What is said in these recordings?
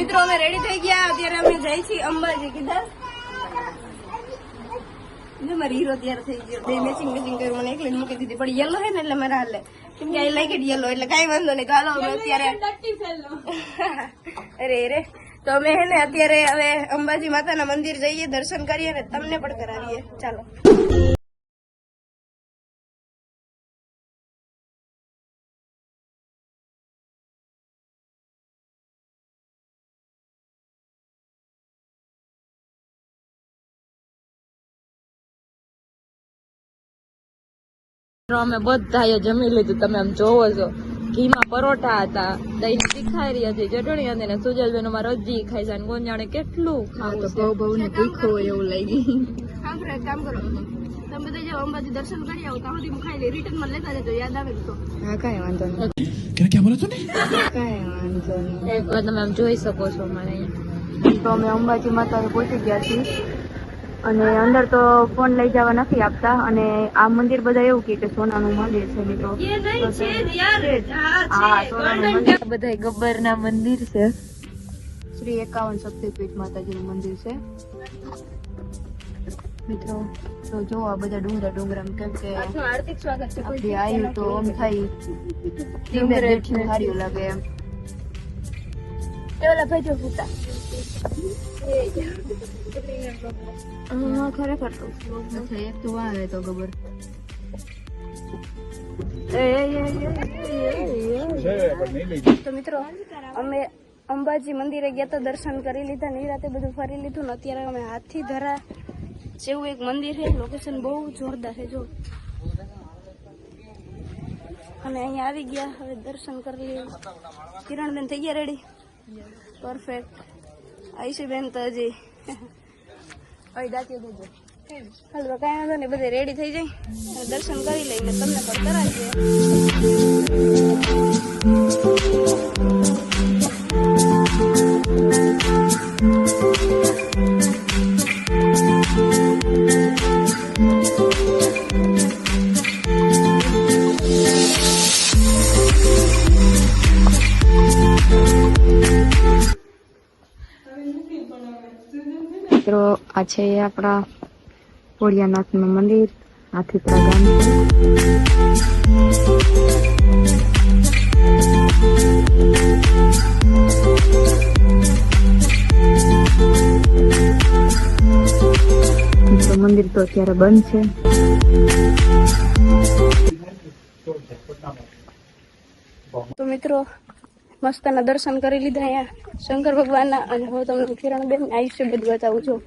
મિત્રો અમે રેડી થઈ ગયા. અત્યારે અમે જઈ છીએ અંબાજી. કીધા? જો મારી હીરો તૈયાર થઈ ગયો. બે મેચિંગ મેચિંગ કરી મને એકલી મૂકી દીધી. પણ યલો હે ને એટલે મારે હાલે. કેમ કે આઈ લાઈક ઇટ યલો એટલે કાંઈ વાંધો નહીં. તો હાલો અમે અત્યારે અરે અરે. તો અમે હે ને અત્યારે હવે અંબાજી માતાના મંદિર જઈએ દર્શન કરીએ ને તમને પણ કરાવીએ. ચાલો. અમે બધાએ જમી લીધું. તમે આમ જોવો છો ઘીમાં પરોઠા હતા દહીં તીખારી છે ચટણી હતી ને સુજલબેન અમાર રોજી ખાઈ છે ગોંજાણે કેટલું ખાવું બહુ તીખું હોય એવું લાગી. કામ કરો. તમે બધા અંબાજી દર્શન કરી આવો. ત્યાં સુધી વાંધો નહીં. કે ક્યાં તમે આમ જોઈ શકો છો મારે તો અમે અંબાજી માતાને પહોંચી ગયા છીએ. અને અંદર તો ફોન લઈ જવા નથી આપતા. અને આ મંદિર બધા એવું કે સોનાનું મંદિર છે મિત્રો. બધા ગબ્બર ગબ્બરના મંદિર છે. શ્રી એકાવન શક્તિપીઠ માતાજીનું મંદિર છે. મિત્રો તો જો આ બધા ડુંગરા ડુંગરા કેમ કે હાર્દિક સ્વાગત છે આપણી આયુ તો આમ થાય. ડુંગર સારી લાગે એમ. ઓલા ભાઈ જો ખરેખર તો એક તો આવે તો ખબર તો મિત્રો અમે અંબાજી મંદિરે ગયા તો દર્શન કરી લીધા નિરાતે બધું ફરી લીધું ને અત્યારે અમે હાથી ધરા જેવું એક મંદિર છે લોકેશન બહુ જોરદાર છે જો. અને અહીંયા આવી ગયા હવે દર્શન કરી લઈએ. કિરણબેન થઈ ગયા રેડી પરફેક્ટ આયુષીબેન તો હજી દાંતીઓ દેજો હાલો કાંઈ વાંધો નહીં બધે રેડી થઈ જાય. દર્શન કરી લઈને તમને પણ કરાવીએ. મિત્રો આ છે આપણા ભોળિયાનાથનું મંદિર આથી ગામ. તો મંદિર તો અત્યારે બંધ છે. તો મિત્રો મસ્તના દર્શન કરી લીધા અહીંયા. શંકર ભગવાનના અને હું તમને કિરણબેન આયુષ્ય બધું બતાવું છું.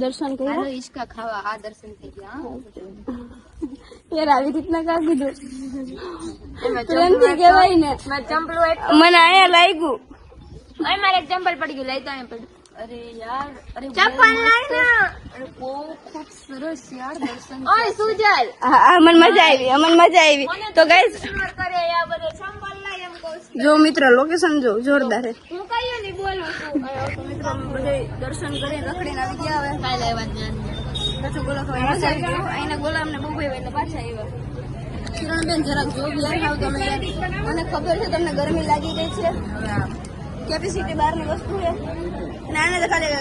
દર્શન કર્યા? ઈચકા ખાવા. આ દર્શન થઈ ગયા યાર આવી રીતના કા કીધું? પ્રેમથી કહેવાય ને. મને અહીંયા લાગ્યું. મારે એક ચંપલ પડી ગયું. લઈ તો અહીંયા પડ્યું અરે યાર અરે ચંપલ લાય અરે બહુ ખૂબ સરસ યાર દર્શન ઓય સુજલ! હા, મજા આવી અમન મજા આવી. તો ગાઈસ. જો મિત્ર લોકેશન જો જોરદાર હું. કઈ નહીં બોલું છું. તો મિત્રો બધે દર્શન કરી રખડીને આવી ગયા હવે. કાઈ લેવા ધ્યાન પાછો ગયો. અહીંના ગોલા અમને બહુ ભાઈ એટલે પાછા આવ્યા. કિરણબેન જરાક જો યાર તમે મને ખબર છે તમને ગરમી લાગી ગઈ છે. કેપેસિટી બહારની વસ્તુ છે. અને આને તો ખાલી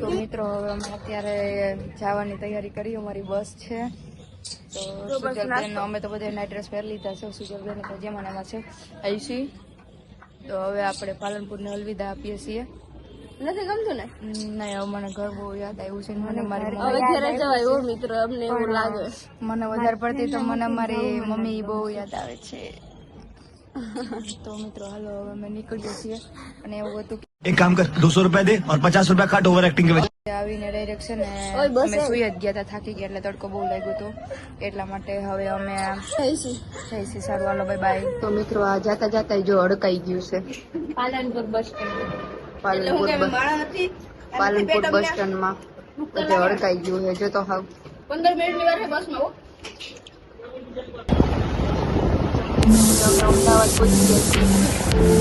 તો મિત્રો હવે અમે અત્યારે જવાની તૈયારી કરી. અમારી બસ છે. તો સુજલબેન અમે તો બધા નાઇટ ડ્રેસ પહેરી લીધા છે. સુજલબેન તો જેમાં એમાં છે આયુષી તો હવે આપણે પાલનપુરને અલવિદા આપીએ છીએ. નથી ગમતું ને? નહીં હવે મને ઘર બહુ યાદ આવ્યું છે મને મારી હવે ઘરે જવાય મિત્ર. અમને એવું લાગે. મને વધારે પડતી તો મને મારી મમ્મી બહુ યાદ આવે છે. તો મિત્રો હાલો હવે અમે નીકળીએ છીએ અને એવું હતું એક કામ કર દોસો રૂપિયા દે ઓર પચાસ રૂપિયા કાટ ઓવર એક્ટિંગ આવીને ડાયરેક્ટ છે ને અમે સુઈ જ ગયા હતા થાકી ગયા એટલે તડકો બહુ લાગ્યો હતો એટલા માટે હવે અમે થઈ છે સારું હાલો બાય બાય તો મિત્રો આ જાતા જાતા જો અડકાઈ ગયું છે. Palanpur bus stand Palanpur bus Palanpur bus સ્ટેન્ડમાં બધે અડકાઈ ગયું હે જો તો હાવ. પંદર મિનિટની વાર બસમાં અમદાવાદ પહોંચી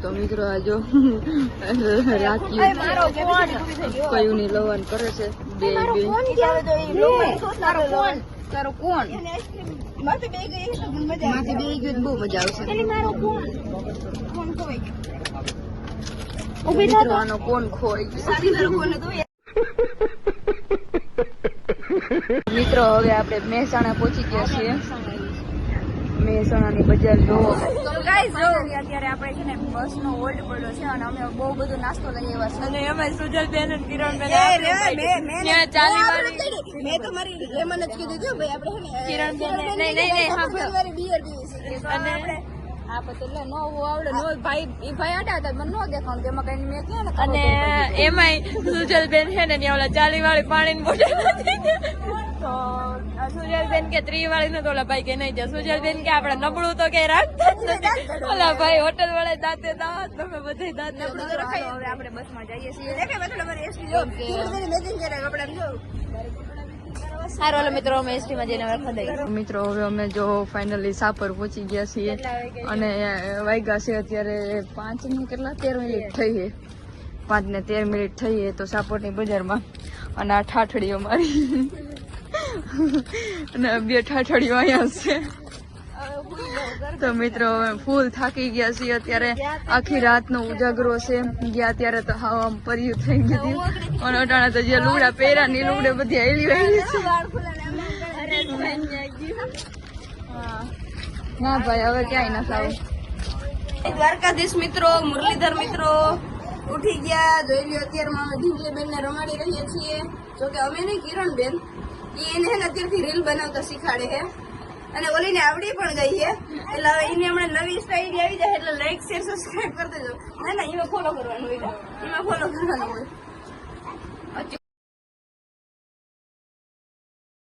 તો મિત્રો આજો રાખી કયું ની લવાન કરે છે. બે બે. તારો કોણ? માથે બે ગઈ માથે બે ગયું બહુ મજા આવશે. કોણ? આનો કોણ ખોઈ સારી તારો કોણ હતું? મિત્રો હવે આપણે મહેસાણા પહોંચી ગયા છીએ. મહેસાણાની બજાર જોવો. જો અત્યારે આપણે છે ને બસ નો હોલ્ડ પડ્યો છે અને અમે બહુ બધો નાસ્તો લઈ આવ્યા છે અને એમાં સુજલ બેન અને કિરણ બેન મેં- તો મારી લેમન જ કીધું હતું ભાઈ આપણે કિરણ બેન નહીં, beer પીવી છે. અને પછી એટલે નો આવડે નો ભાઈ એ ભાઈ આટા હતા મને નો દેખાણ કે એમાં કઈ મેં ક્યાં ને અને એમાંય સુજલ બેન છે ને ત્યાં ઓલા ચાલી વાળી પાણી બોટલ તો સુજલ કે ત્રી વાળી તો ઓલા ભાઈ કે નહીં જાય. કે આપણે નબળું તો કઈ રાખતા જ નથી. ઓલા ભાઈ હોટલ વાળા દાંતે દાંત તમે બધે દાંત નબળું તો રખાય. હવે આપણે બસમાં જઈએ છીએ. દેખાય પાછળ અમારી ST જો. કિરણ કરે કપડાં જો. સારું ઓલો મિત્રો અમે એસટીમાં જઈને હવે ખદાઈ મિત્રો હવે અમે જો ફાઇનલી સાપર પહોંચી ગયા છીએ. અને વાગ્યા છે અત્યારે પાંચ ને કેટલા? તેર મિનિટ થઈ છે પાંચ ને તેર મિનિટ થઈ છે તો સાપરની બજારમાં. અને આ ઠાઠડીઓ મારી. અને બે ઠાઠડીઓ અહીંયા છે. તો મિત્રો ફૂલ થાકી ગયા છીએ. અત્યારે આખી રાતનો ઉજાગરો છે. ગયા ત્યારે તો હાવ આમ પર્યું થઈ ગયું અને અટાણે તો જે લુગડા પહેર્યા ને લુગડે બધી હેલી વહેલી છે. ના ભાઈ, હવે ક્યાંય ના થાવ. દ્વારકાધીશ મિત્રો, મુરલીધર મિત્રો, ઉઠી ગયા. જોઈ લ્યો અત્યારમાં અમે ઢીંગલી બેન ને રમાડી રહીએ છીએ. જોકે અમે નહીં કિરણ બેન એને હે અત્યારથી રીલ બનાવતા શીખાડે છે અને ઓલીને આવડી પણ ગઈ છે એટલે હવે એને હમણાં નવી સ્ટાઈલ આવી જાય એટલે લાઈક શેર સબસ્ક્રાઈબ કરી દેજો. ના ના એમાં ફોલો કરવાનું હોય એમાં ફોલો કરવાનું હોય.